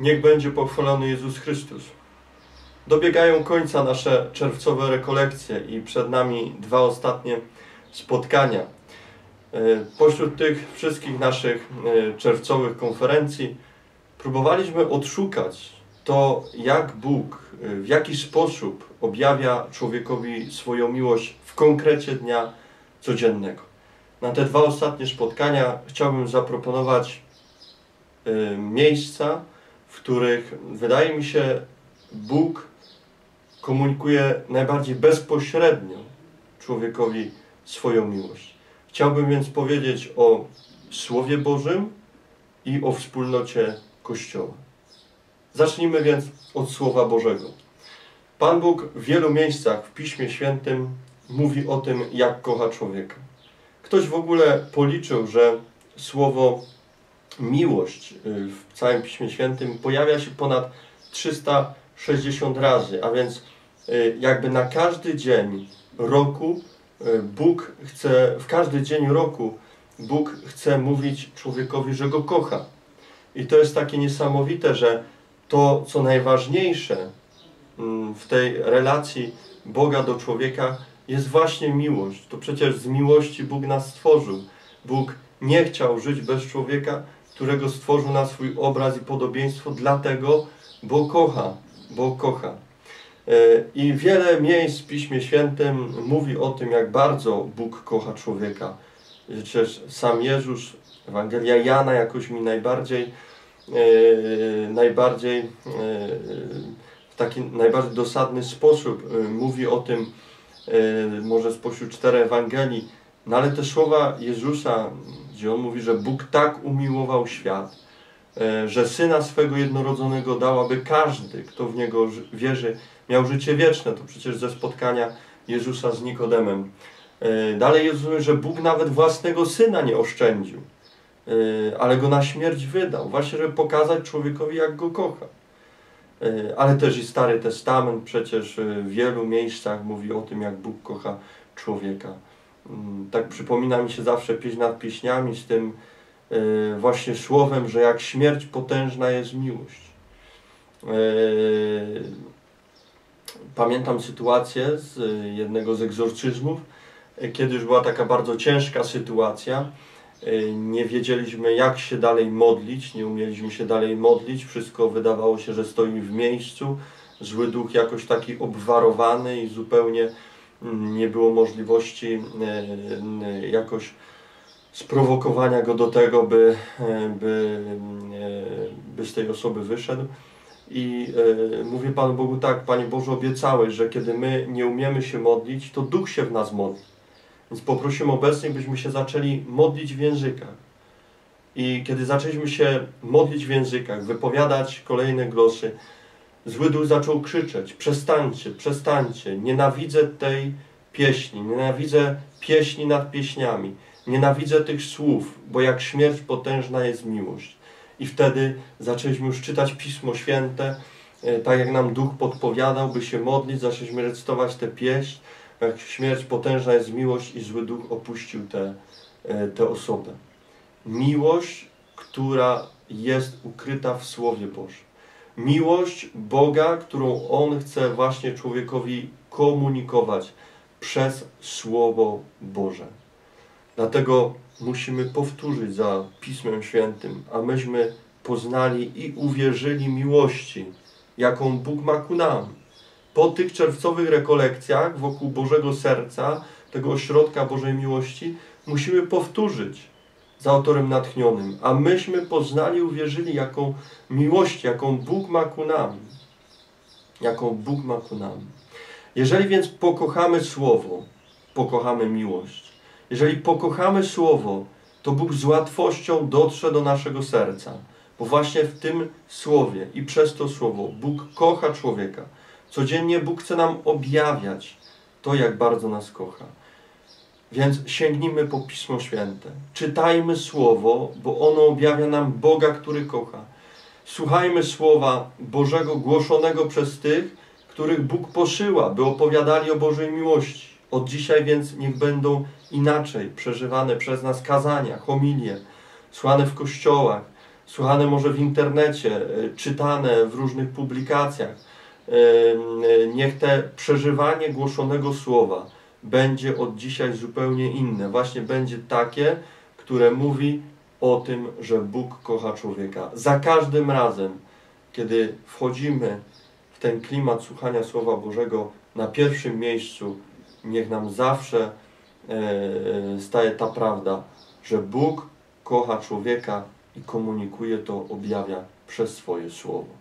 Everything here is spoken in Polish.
Niech będzie pochwalony Jezus Chrystus. Dobiegają końca nasze czerwcowe rekolekcje i przed nami dwa ostatnie spotkania. E, pośród tych wszystkich naszych e, czerwcowych konferencji próbowaliśmy odszukać to, jak Bóg, e, w jaki sposób objawia człowiekowi swoją miłość w konkrecie dnia codziennego. Na te dwa ostatnie spotkania chciałbym zaproponować miejsca, w których wydaje mi się Bóg komunikuje najbardziej bezpośrednio człowiekowi swoją miłość. Chciałbym więc powiedzieć o Słowie Bożym i o wspólnocie Kościoła. Zacznijmy więc od Słowa Bożego. Pan Bóg w wielu miejscach w Piśmie Świętym mówi o tym, jak kocha człowieka. Ktoś w ogóle policzył, że słowo miłość y, w całym Piśmie Świętym pojawia się ponad 360 razy, a więc y, jakby na każdy dzień roku y, Bóg chce, w każdy dzień roku Bóg chce mówić człowiekowi, że go kocha. I to jest takie niesamowite, że to, co najważniejsze mm, w tej relacji Boga do człowieka, jest właśnie miłość. To przecież z miłości Bóg nas stworzył. Bóg nie chciał żyć bez człowieka, którego stworzył na swój obraz i podobieństwo, dlatego, bo kocha, bo kocha. E, I wiele miejsc w Piśmie Świętym mówi o tym, jak bardzo Bóg kocha człowieka. Przecież sam Jezus, Ewangelia Jana jakoś mi najbardziej, e, najbardziej e, w taki najbardziej dosadny sposób mówi o tym, może spośród czterech Ewangelii, no ale te słowa Jezusa gdzie on mówi, że Bóg tak umiłował świat, e, że Syna swego jednorodzonego dał, aby każdy, kto w Niego wierzy, miał życie wieczne. To przecież ze spotkania Jezusa z Nikodemem. E, dalej Jezus mówi, że Bóg nawet własnego Syna nie oszczędził, e, ale Go na śmierć wydał, właśnie żeby pokazać człowiekowi, jak Go kocha. Ale też i Stary Testament przecież w wielu miejscach mówi o tym, jak Bóg kocha człowieka. Mm, tak przypomina mi się zawsze pieśń nad pieśniami z tym e, właśnie słowem, że jak śmierć potężna jest miłość. E, pamiętam sytuację z jednego z egzorcyzmów, e, kiedy już była taka bardzo ciężka sytuacja. Nie wiedzieliśmy, jak się dalej modlić, nie umieliśmy się dalej modlić. Wszystko wydawało się, że stoimy w miejscu. Zły duch jakoś taki obwarowany i zupełnie nie było możliwości e, e, jakoś sprowokowania go do tego, by, e, by, by z tej osoby wyszedł. I mówię Panu Bogu tak, Panie Boże, obiecałeś, że kiedy my nie umiemy się modlić, to Duch się w nas modli. Więc poprosimy obecnie, byśmy się zaczęli modlić w językach. I kiedy zaczęliśmy się modlić w językach, wypowiadać kolejne głosy, Zły duch zaczął krzyczeć: Przestańcie, przestańcie, nienawidzę tej pieśni, nienawidzę pieśni nad pieśniami, nienawidzę tych słów, bo jak śmierć potężna jest miłość. I wtedy zaczęliśmy już czytać Pismo Święte, e, tak jak nam duch podpowiadał, by się modlić, zaczęliśmy recytować tę pieśń, jak śmierć potężna jest miłość i zły duch opuścił tę, e, tę osobę. Miłość, która jest ukryta w Słowie Bożym miłość Boga, którą On chce właśnie człowiekowi komunikować przez Słowo Boże. Dlatego musimy powtórzyć za Pismem Świętym, a myśmy poznali i uwierzyli miłości, jaką Bóg ma ku nam. Po tych czerwcowych rekolekcjach wokół Bożego Serca, tego ośrodka Bożej Miłości, musimy powtórzyć za autorem natchnionym, a myśmy poznali, uwierzyli, jaką miłość, jaką Bóg ma ku nam. Jaką Bóg ma ku nam. Jeżeli więc pokochamy Słowo, pokochamy miłość. Jeżeli pokochamy Słowo, to Bóg z łatwością dotrze do naszego serca, bo właśnie w tym Słowie i przez to Słowo Bóg kocha człowieka. Codziennie Bóg chce nam objawiać to, jak bardzo nas kocha. Więc sięgnijmy po Pismo Święte. Czytajmy Słowo, bo ono objawia nam Boga, który kocha. Słuchajmy Słowa Bożego głoszonego przez tych, których Bóg poszyła, by opowiadali o Bożej miłości. Od dzisiaj więc niech będą inaczej przeżywane przez nas kazania, homilie, słane w kościołach, słuchane może w internecie, e, czytane w różnych publikacjach. E, e, Niech te przeżywanie głoszonego słowa będzie od dzisiaj zupełnie inne. Właśnie będzie takie, które mówi o tym, że Bóg kocha człowieka. Za każdym razem, kiedy wchodzimy w ten klimat słuchania Słowa Bożego, na pierwszym miejscu niech nam zawsze e, staje ta prawda, że Bóg kocha człowieka i komunikuje to, objawia przez swoje Słowo.